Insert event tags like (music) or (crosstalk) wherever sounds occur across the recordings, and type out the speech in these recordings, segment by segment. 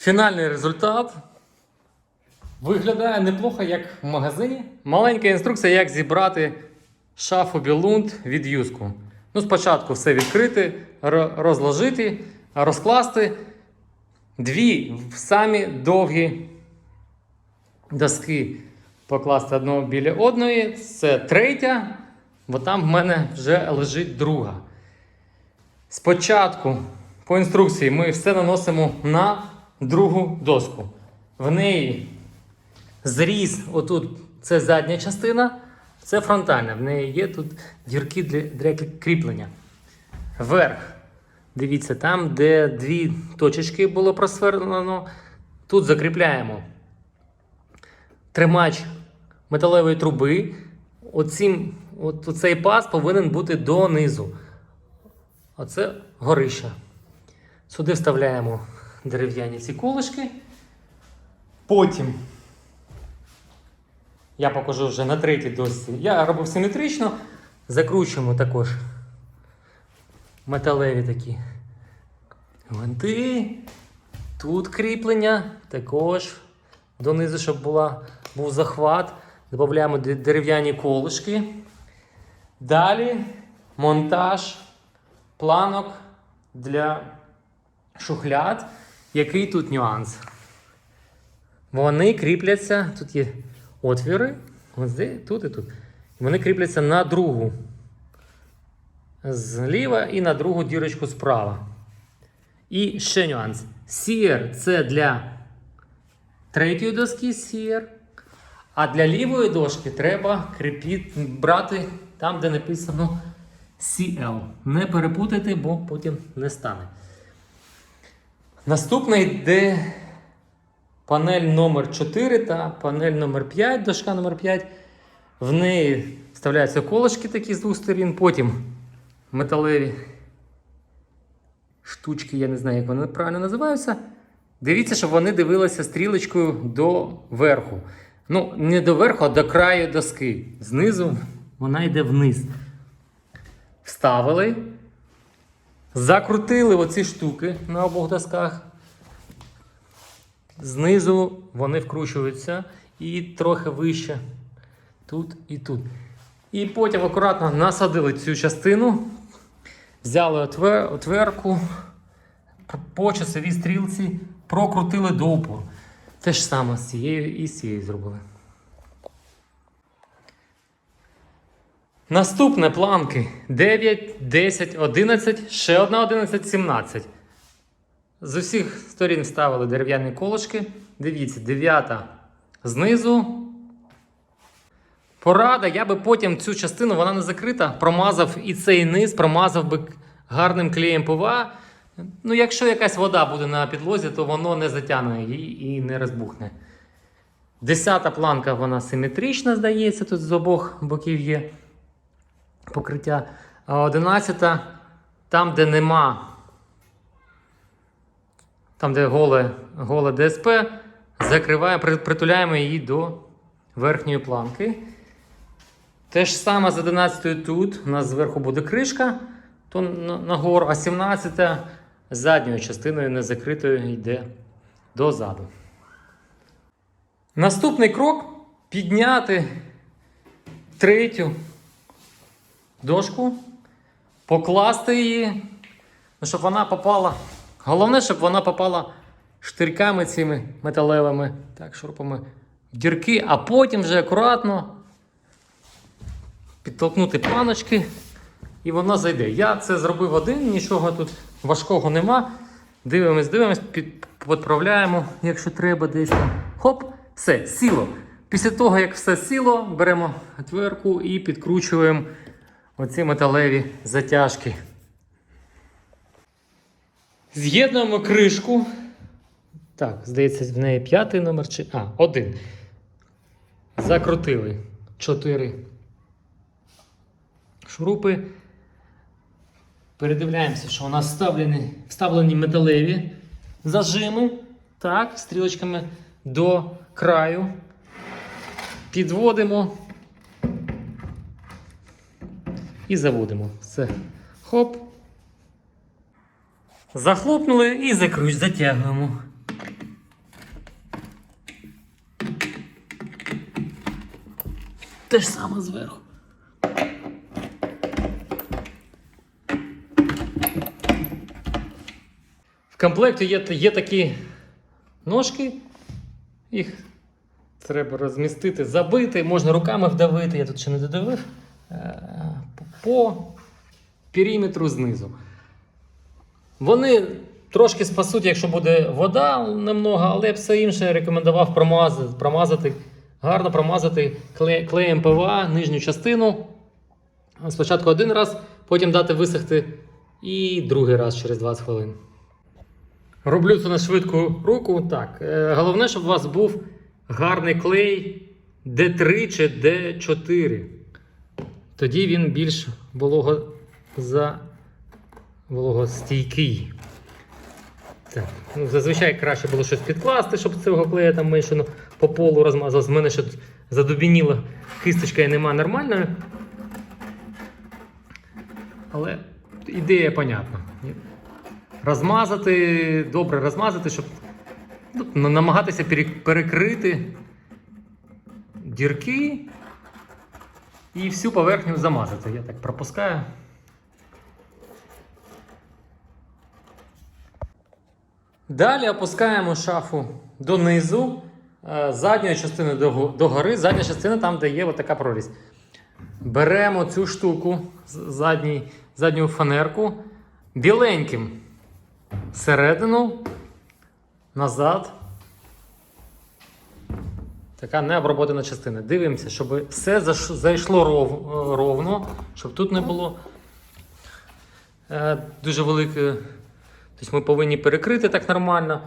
Фінальний результат виглядає неплохо, як в магазині. Маленька інструкція, як зібрати шафу Білунд від юску. Ну, спочатку все відкрити, розложити, розкласти дві самі довгі доски покласти одну біля одної. Це третя, бо там в мене вже лежить друга. Спочатку, по інструкції, ми все наносимо на другу доску. В неї зріз, отут це задня частина, це фронтальна. В неї є тут дірки для, для кріплення. Верх. Дивіться, там, де дві точечки було просверлено, тут закріпляємо тримач металевої труби. Оцім, от цей паз повинен бути донизу. Оце горище. Сюди вставляємо дерев'яні ці колишки. Потім я покажу вже на третій досці. Я робив симетрично, закручуємо також металеві такі гвинти. Тут кріплення, також донизу, щоб була, був захват. Додаємо дерев'яні колишки. Далі монтаж планок для шухляд. Який тут нюанс? Вони кріпляться, тут є отвіри, ось тут і тут. Вони кріпляться на другу зліва і на другу дірочку справа. І ще нюанс. Сір це для третьої доски сір. А для лівої дошки треба кріпіти, брати там, де написано CL. Не перепутайте, бо потім не стане. Наступний йде панель номер 4 та панель номер 5, дошка номер 5. В неї вставляються колишки такі з двох сторін, потім металеві штучки, я не знаю, як вони правильно називаються. Дивіться, щоб вони дивилися стрілочкою до верху. Ну, не до верху, а до краю доски. Знизу вона йде вниз. Вставили. Закрутили оці штуки на обох досках. Знизу вони вкручуються і трохи вище. Тут і тут. І потім акуратно насадили цю частину, взяли отвер, отверку, по часовій стрілці прокрутили до упору. Те ж саме з цією і з цією зробили. Наступне планки 9, 10, 11, ще одна 11, 17. З усіх сторін ставили дерев'яні колошки. Дивіться, дев'ята знизу. Порада, я би потім цю частину, вона не закрита, промазав і цей низ, промазав би гарним клеєм ПВА. Ну, якщо якась вода буде на підлозі, то воно не затягне її і не розбухне. Десята планка, вона симетрична, здається, тут з обох боків є покриття. А одинадцята, там, де нема, там, де голе, голе ДСП, закриваємо, притуляємо її до верхньої планки. Те ж саме з 11 тут. У нас зверху буде кришка, то нагору, а 17 задньою частиною незакритою йде дозаду. Наступний крок підняти третю дошку, покласти її, ну, щоб вона попала. Головне, щоб вона попала штирками цими металевими, так, шурупами в дірки, а потім вже акуратно підтолкнути планочки, і воно зайде. Я це зробив один, нічого тут важкого нема. Дивимось, дивимось, під, підправляємо, якщо треба десь там. Хоп, все, сіло. Після того, як все сіло, беремо отверку і підкручуємо оці металеві затяжки. З'єднуємо кришку. Так, здається, в неї п'ятий номер чи. А, один. Закрутили. Чотири шурупи. Передивляємося, що у нас вставлені, вставлені металеві зажими. Так, стрілочками до краю. Підводимо і заводимо. Все. Хоп. Захлопнули і за ключ затягуємо. Те ж саме зверху. В комплекті є є такі ножки, їх треба розмістити, забити, можна руками вдавити, я тут ще не додавив. Е, по периметру знизу. Вони трошки спасуть, якщо буде вода немного, але все інше я рекомендував промазати, промазати гарно промазати кле- клеєм ПВА нижню частину. Спочатку один раз, потім дати висохти і другий раз через 20 хвилин. Роблю це на швидку руку. Так. Е, Головне, щоб у вас був гарний клей D3 чи D4. Тоді він більш волого за вологостійкий. Так. Ну, зазвичай краще було щось підкласти, щоб цього клея там менше ну, по полу розмазалось. В мене ще задубініла кисточка і нема нормальної. Але ідея понятна. Розмазати, добре розмазати, щоб ну, намагатися перекрити дірки і всю поверхню замазати. Я так пропускаю. Далі опускаємо шафу донизу, е, задньою частиною до, го- задня частина там, де є така прорізь. Беремо цю штуку, задній, задню фанерку, біленьким всередину, назад. Така необроботана частина. Дивимося, щоб все зайшло ров, ровно, щоб тут не було е, дуже велике. Тобто ми повинні перекрити так нормально.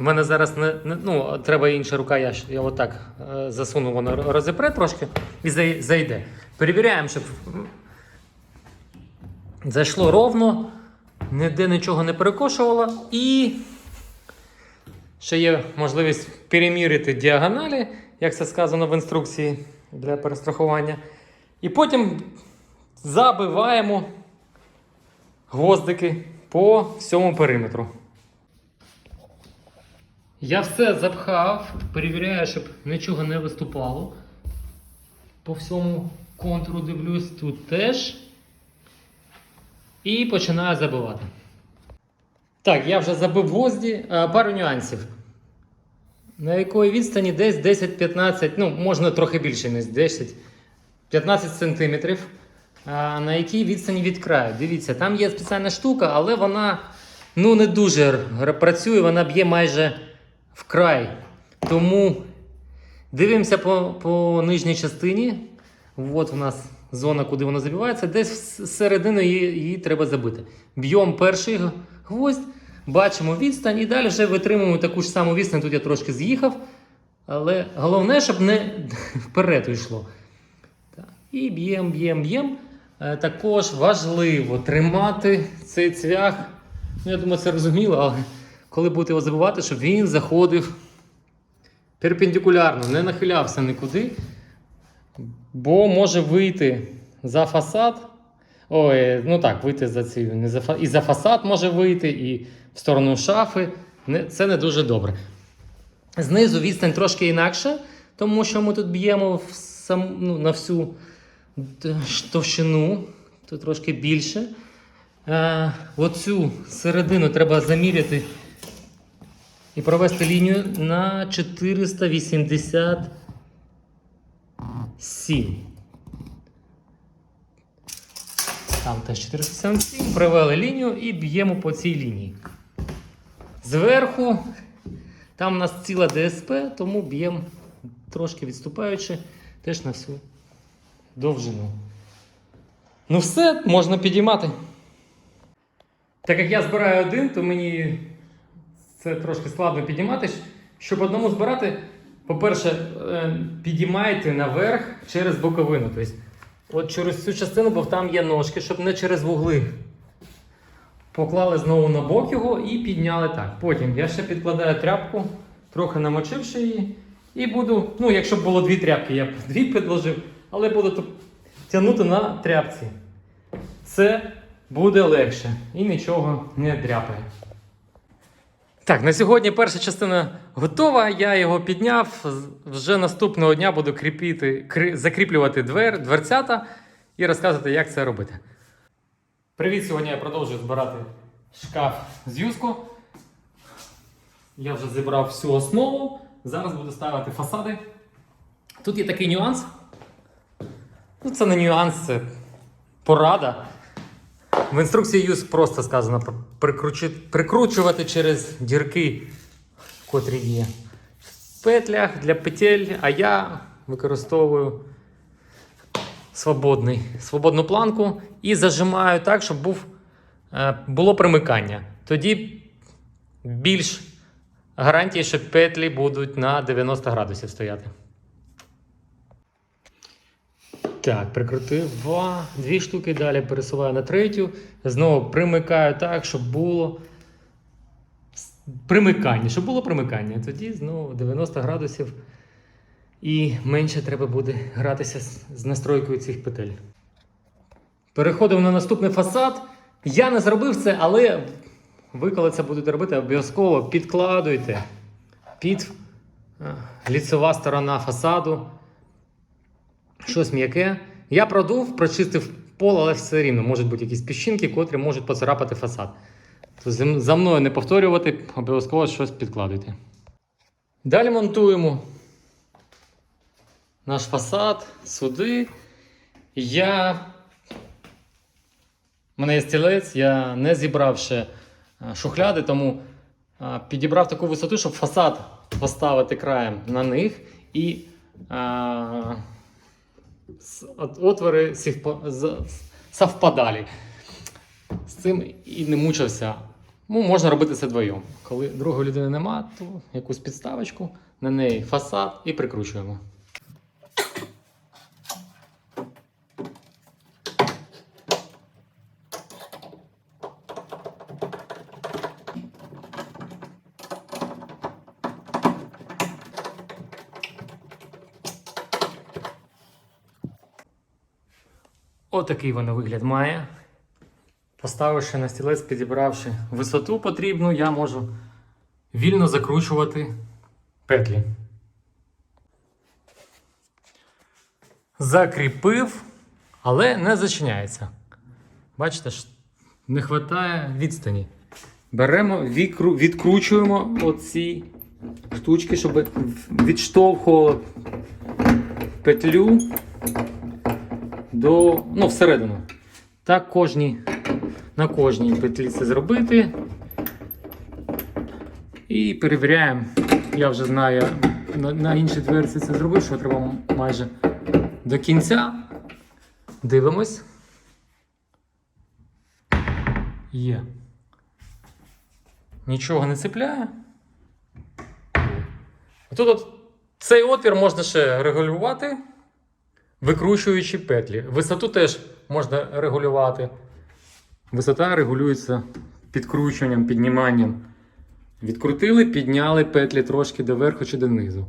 У мене зараз не, не ну, треба інша рука, я, я отак е, засуну, воно розіпре трошки і зай- зайде. Перевіряємо, щоб зайшло ровно, ніде нічого не перекошувало. І ще є можливість переміряти діагоналі, як це сказано в інструкції для перестрахування. І потім забиваємо гвоздики по всьому периметру. Я все запхав, перевіряю, щоб нічого не виступало. По всьому контуру дивлюсь тут теж. І починаю забивати. Так, я вже забив гвозді. Пару нюансів. На якої відстані десь 10-15, ну, можна трохи більше, ніж 10, 15 сантиметрів. На якій відстані від краю. Дивіться, там є спеціальна штука, але вона ну, не дуже працює, вона б'є майже в край. Тому дивимося по, по нижній частині. От у нас зона, куди вона забивається. Десь в середину її, її треба забити. Б'ємо перший гвоздь, бачимо відстань і далі вже витримуємо таку ж саму відстань. Тут я трошки з'їхав. Але головне, щоб не (laughs) вперед йшло. І б'ємо, б'ємо, б'ємо. Е, Також важливо тримати цей цвях. Ну, я думаю, це розуміло, але коли будете його забивати, щоб він заходив перпендикулярно, не нахилявся нікуди, бо може вийти за фасад. Ой, ну так, вийти за ці, не за, і за фасад може вийти, і в сторону шафи. Це не дуже добре. Знизу відстань трошки інакша, тому що ми тут б'ємо в сам, ну, на всю товщину, тут трошки більше. Е, оцю середину треба заміряти і провести лінію на 487. Там теж 477. Провели лінію і б'ємо по цій лінії. Зверху там у нас ціла ДСП, тому б'ємо трошки відступаючи теж на всю довжину. Ну все, можна підіймати. Так як я збираю один, то мені це трошки складно підіймати. Щоб одному збирати, по-перше, е, підіймайте наверх через боковину. Тобто, от через цю частину, бо там є ножки, щоб не через вугли. Поклали знову на бок його і підняли так. Потім я ще підкладаю тряпку, трохи намочивши її. І буду, ну, якщо б було дві тряпки, я б дві підложив, але буду тягнути на тряпці. Це буде легше і нічого не дряпає. Так, на сьогодні перша частина готова. Я його підняв. Вже наступного дня буду кріпити, кри- закріплювати двер, дверцята і розказувати, як це робити. Привіт! Сьогодні я продовжую збирати шкаф з юску. Я вже зібрав всю основу. Зараз буду ставити фасади. Тут є такий нюанс. Ну, це не нюанс, це порада. В інструкції ЮС просто сказано прикручувати через дірки, котрі є в петлях для петель, а я використовую свободний, свободну планку і зажимаю так, щоб був, е, було примикання. Тоді більш гарантії, що петлі будуть на 90 градусів стояти. Так, прикрутив два, дві штуки, далі пересуваю на третю. Знову примикаю так, щоб було примикання, щоб було примикання. Тоді знову 90 градусів і менше треба буде гратися з, настройкою цих петель. Переходимо на наступний фасад. Я не зробив це, але ви, коли це будете робити, обов'язково підкладуйте під е, ліцева сторона фасаду щось м'яке. Я продув, прочистив пол, але все рівно можуть бути якісь піщинки, котрі можуть поцарапати фасад. То за мною не повторювати, обов'язково щось підкладуйте. Далі монтуємо наш фасад сюди. Я. У мене є стілець, я не зібрав ще е, шухляди, тому е, підібрав таку висоту, щоб фасад поставити краєм на них і. е, с- от- отвори совпадали. З цим і не мучився. Ну, можна робити це вдвоєм. Коли другої людини нема, то якусь підставочку, на неї фасад і прикручуємо. Отакий воно вигляд має. Поставивши на стілець, підібравши висоту потрібну, я можу вільно закручувати петлі. Закріпив, але не зачиняється. Бачите, не вистачає відстані. Беремо, відкручуємо оці штучки, щоб відштовхувало петлю до, ну, всередину. Так кожній, на кожній петлі це зробити. І перевіряємо. Я вже знаю, на, на іншій дверці це зробив, що треба майже до кінця. Дивимось. Є. Нічого не цепляє. Тут от цей отвір можна ще регулювати викручуючи петлі. Висоту теж можна регулювати. Висота регулюється підкручуванням, підніманням. Відкрутили, підняли петлі трошки доверху чи донизу.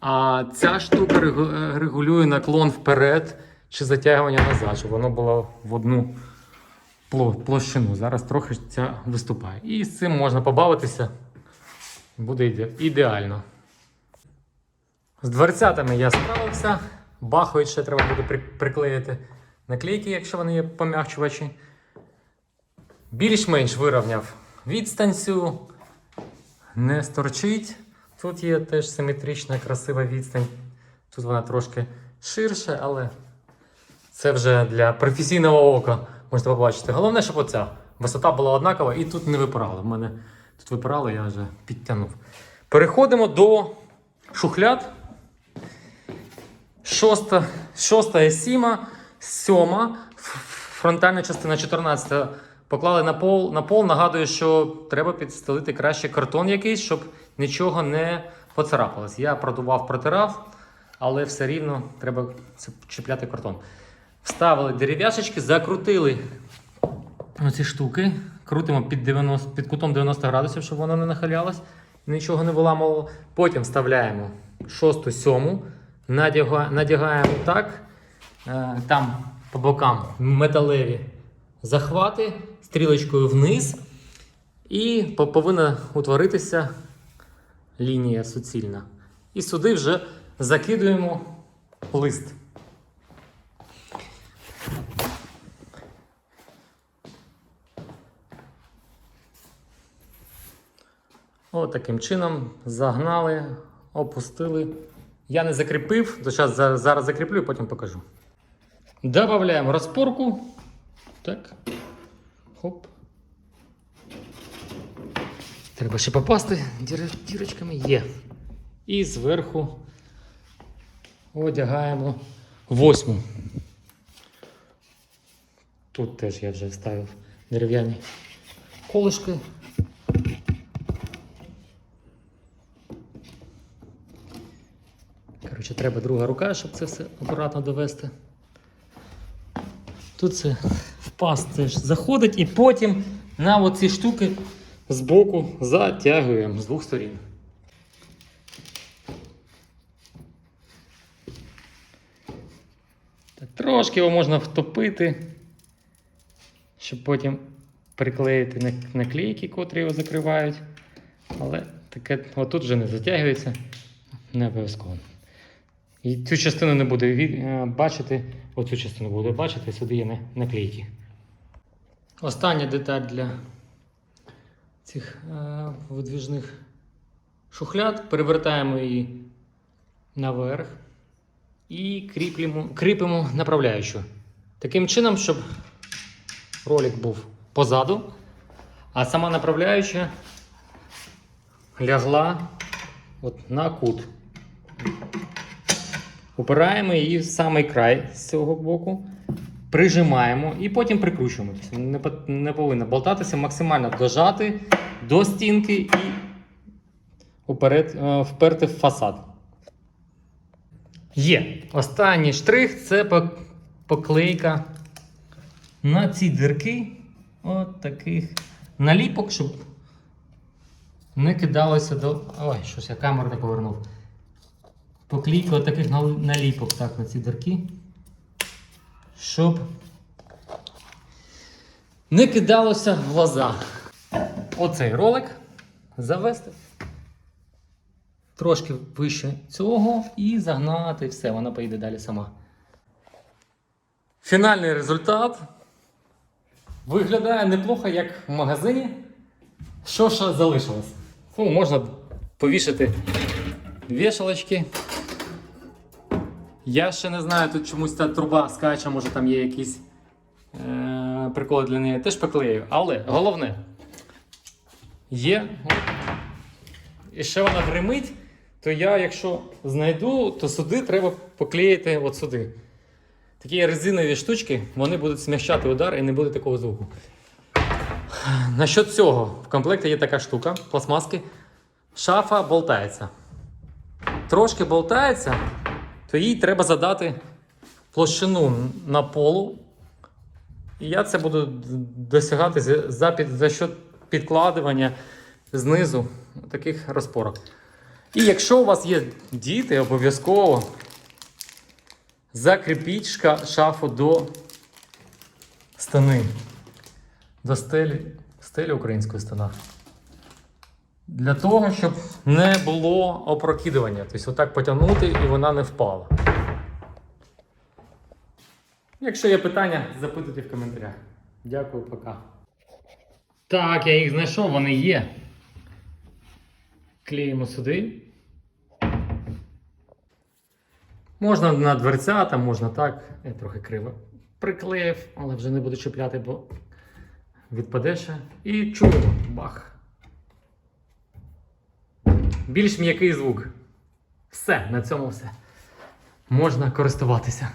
А ця штука е, регулює наклон вперед чи затягування назад, щоб воно було в одну площину. Зараз трохи ця виступає. І з цим можна побавитися. Буде іде- ідеально. З дверцятами я справився. Бахають ще треба буде при- приклеїти наклейки, якщо вони є пом'якчувачі. Більш-менш вирівняв відстань цю, не сторчить. Тут є теж симетрична, красива відстань. Тут вона трошки ширше, але це вже для професійного ока можете побачити. Головне, щоб оця висота була однакова і тут не випирало. В мене тут випирало, я вже підтягнув. Переходимо до шухляд. Шоста, шоста є сіма, сьома, фронтальна частина 14 поклали на пол. На пол нагадую, що треба підстелити краще картон якийсь, щоб нічого не поцарапалось. Я продував, протирав, але все рівно треба чіпляти картон. Вставили дерев'яшечки, закрутили оці штуки. Крутимо під, 90, під кутом 90 градусів, щоб воно не нахилялось, нічого не виламувало. Потім вставляємо шосту, сьому, надягаємо так. Е, Там по бокам металеві захвати стрілочкою вниз. І повинна утворитися лінія суцільна. І сюди вже закидуємо лист. От таким чином загнали, опустили. Я не закріпив, то зараз, зараз, закріплю і потім покажу. Добавляємо розпорку. Так. Хоп. Треба ще попасти дірочками є. І зверху одягаємо восьму. Тут теж я вже вставив дерев'яні колишки. Коротше, треба друга рука, щоб це все акуратно довести. Тут це в паз теж заходить і потім на оці штуки збоку затягуємо з двох сторін. Трошки його можна втопити, щоб потім приклеїти наклейки, котрі його закривають. Але таке отут вже не затягується, не обов'язково. І цю частину не буде від, е, бачити, оцю частину буде бачити, сюди є на- наклейки. Остання деталь для цих е, видвіжних шухляд. Перевертаємо її наверх і кріплемо, кріпимо направляючу. Таким чином, щоб ролик був позаду, а сама направляюча лягла от на кут. Упираємо її в самий край з цього боку, прижимаємо і потім прикручуємо. Не, не повинно болтатися, максимально дожати до стінки і уперед, е, вперти в фасад. Є. Останній штрих це поклейка на ці дірки от таких наліпок, щоб не кидалося до. Ой, щось я камеру не повернув. Поклейка таких наліпок так, на ці дірки. Щоб не кидалося в глаза. Оцей ролик завести трошки вище цього і загнати все, вона поїде далі сама. Фінальний результат виглядає неплохо, як в магазині. Що ще залишилось? Ну, можна повішати вішалочки. Я ще не знаю, тут чомусь ця труба скаче, може там є якісь е- приколи для неї. Теж поклею. Але головне, є. І ще вона гримить, то я, якщо знайду, то сюди треба поклеїти от сюди. Такі резинові штучки, вони будуть смягчати удар і не буде такого звуку. Насчет цього, в комплекті є така штука, пластмаски. Шафа болтається. Трошки болтається, то їй треба задати площину на полу. І я це буду досягати за, під, за счет підкладування знизу таких розпорок. І якщо у вас є діти, обов'язково закріпіть шафу до стени, до стелі, стелі української стена. Для того, щоб не було опрокидування. Тобто отак потягнути і вона не впала. Якщо є питання, запитуйте в коментарях. Дякую, пока. Так, я їх знайшов, вони є. Клеїмо сюди. Можна на дверцята, можна так. Я трохи криво приклеїв, але вже не буду чіпляти, бо відпаде ще. І чуємо. Бах. Більш м'який звук. Все, на цьому все. Можна користуватися.